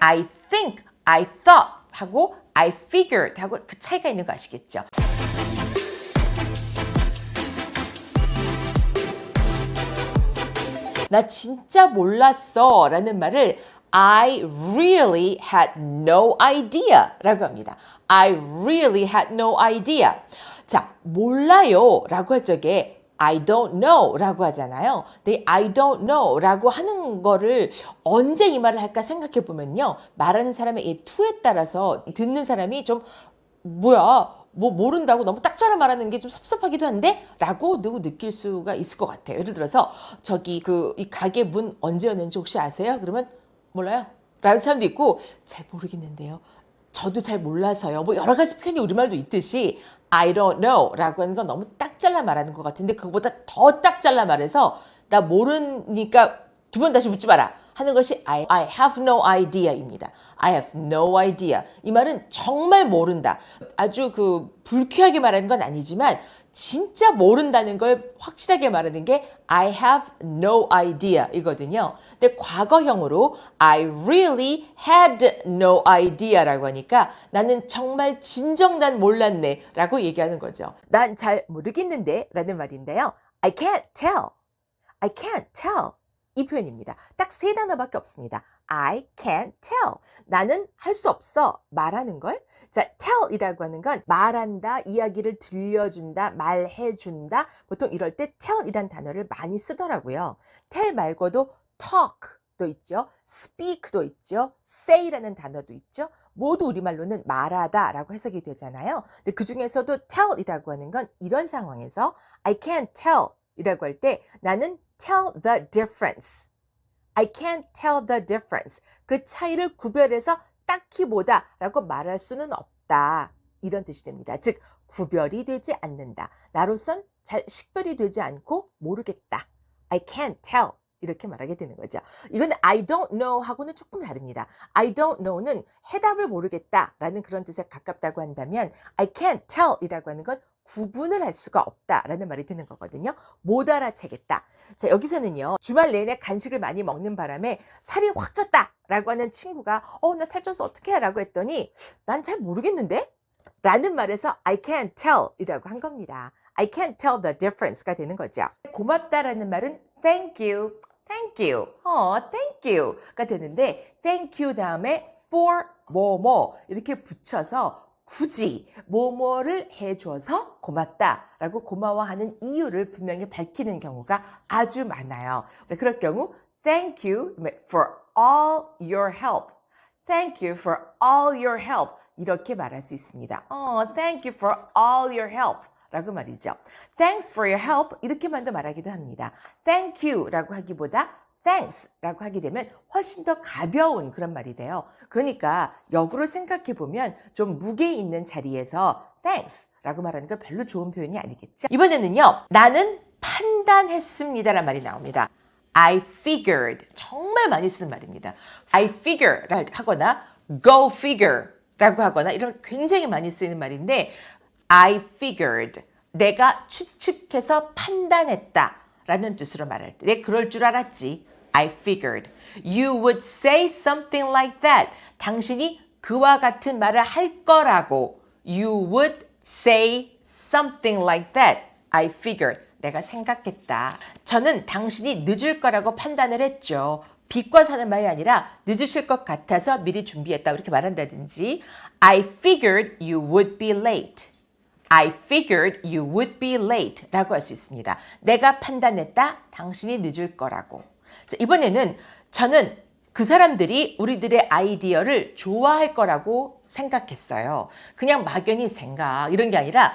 I think, I thought 하고 I figured 하고 그 차이가 있는 거 아시겠죠? 나 진짜 몰랐어 라는 말을 I really had no idea 라고 합니다. I really had no idea. 자, 몰라요 라고 할 적에 I don't know 라고 하잖아요. 근데 I don't know 라고 하는 거를 언제 이 말을 할까 생각해 보면요. 말하는 사람의 이 투에 따라서 듣는 사람이 좀 뭐야 뭐 모른다고 너무 딱 잘라 말하는 게 좀 섭섭하기도 한데 라고 누구 느낄 수가 있을 것 같아요. 예를 들어서 저기 그 이 가게 문 언제 여는지 혹시 아세요? 그러면 몰라요. 라는 사람도 있고 잘 모르겠는데요. 저도 잘 몰라서요. 뭐 여러 가지 표현이 우리말도 있듯이 I don't know 라고 하는 건 너무 딱 잘라 말하는 것 같은데 그거보다 더 딱 잘라 말해서 나 모르니까 두 번 다시 묻지 마라 하는 것이 I, I have no idea입니다. I have no idea. 이 말은 정말 모른다. 아주 그 불쾌하게 말하는 건 아니지만 진짜 모른다는 걸 확실하게 말하는 게 I have no idea 이거든요. 근데 과거형으로 I really had no idea 라고 하니까 나는 정말 진정 난 몰랐네 라고 얘기하는 거죠. 난 잘 모르겠는데 라는 말인데요. I can't tell. I can't tell. 이 표현입니다. 딱 세 단어밖에 없습니다. I can't tell. 나는 할 수 없어. 말하는 걸. 자, tell이라고 하는 건 말한다, 이야기를 들려준다, 말해준다. 보통 이럴 때 tell이란 단어를 많이 쓰더라고요. tell 말고도 talk도 있죠. speak도 있죠. say라는 단어도 있죠. 모두 우리말로는 말하다라고 해석이 되잖아요. 근데 그 중에서도 tell이라고 하는 건 이런 상황에서 I can't tell 이라고 할 때 나는 tell the difference. I can't tell the difference. 그 차이를 구별해서 딱히 보다 라고 말할 수는 없다. 이런 뜻이 됩니다. 즉, 구별이 되지 않는다. 나로선 잘 식별이 되지 않고 모르겠다. I can't tell. 이렇게 말하게 되는 거죠. 이건 I don't know 하고는 조금 다릅니다. I don't know는 해답을 모르겠다 라는 그런 뜻에 가깝다고 한다면 I can't tell 이라고 하는 건 구분을 할 수가 없다라는 말이 되는 거거든요. 못 알아채겠다. 자, 여기서는요. 주말 내내 간식을 많이 먹는 바람에 살이 확 쪘다 라고 하는 친구가 어, 나 살쪄서 어떻게 하라고 했더니 난 잘 모르겠는데? 라는 말에서 I can't tell 이라고 한 겁니다. I can't tell the difference가 되는 거죠. 고맙다라는 말은 thank you, thank you, 어, thank you가 되는데 thank you 다음에 for 뭐 뭐 이렇게 붙여서 굳이 뭐뭐를 해줘서 고맙다라고 고마워하는 이유를 분명히 밝히는 경우가 아주 많아요. 자, 그럴 경우 thank you for all your help. Thank you for all your help. 이렇게 말할 수 있습니다. 어, thank you for all your help. 라고 말이죠. Thanks for your help. 이렇게만도 말하기도 합니다. Thank you 라고 하기보다 thanks 라고 하게 되면 훨씬 더 가벼운 그런 말이 돼요. 그러니까 역으로 생각해 보면 좀 무게 있는 자리에서 thanks 라고 말하는 건 별로 좋은 표현이 아니겠죠. 이번에는요. 나는 판단했습니다 라는 말이 나옵니다. I figured. 정말 많이 쓰는 말입니다. I figure 하거나 go figure 라고 하거나 이런 굉장히 많이 쓰이는 말인데 I figured. 내가 추측해서 판단했다. 라는 뜻으로 말할 때, 내 그럴 줄 알았지. I figured. You would say something like that. 당신이 그와 같은 말을 할 거라고. You would say something like that. I figured. 내가 생각했다. 저는 당신이 늦을 거라고 판단을 했죠. 비과사는 말이 아니라 늦으실 것 같아서 미리 준비했다. 이렇게 말한다든지 I figured you would be late. I figured you would be late 라고 할 수 있습니다. 내가 판단했다. 당신이 늦을 거라고. 자, 이번에는 저는 그 사람들이 우리들의 아이디어를 좋아할 거라고 생각했어요. 그냥 막연히 생각 이런 게 아니라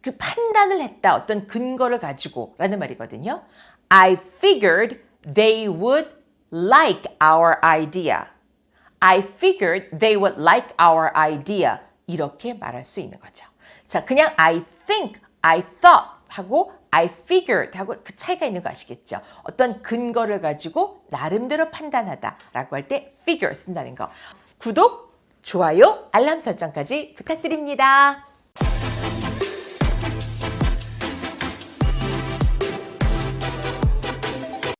그 판단을 했다. 어떤 근거를 가지고 라는 말이거든요. I figured they would like our idea. I figured they would like our idea. 이렇게 말할 수 있는 거죠. 자, 그냥 I think, I thought 하고 I figured 하고 그 차이가 있는 거 아시겠죠? 어떤 근거를 가지고 나름대로 판단하다 라고 할 때 figure 쓴다는 거. 구독, 좋아요, 알람 설정까지 부탁드립니다.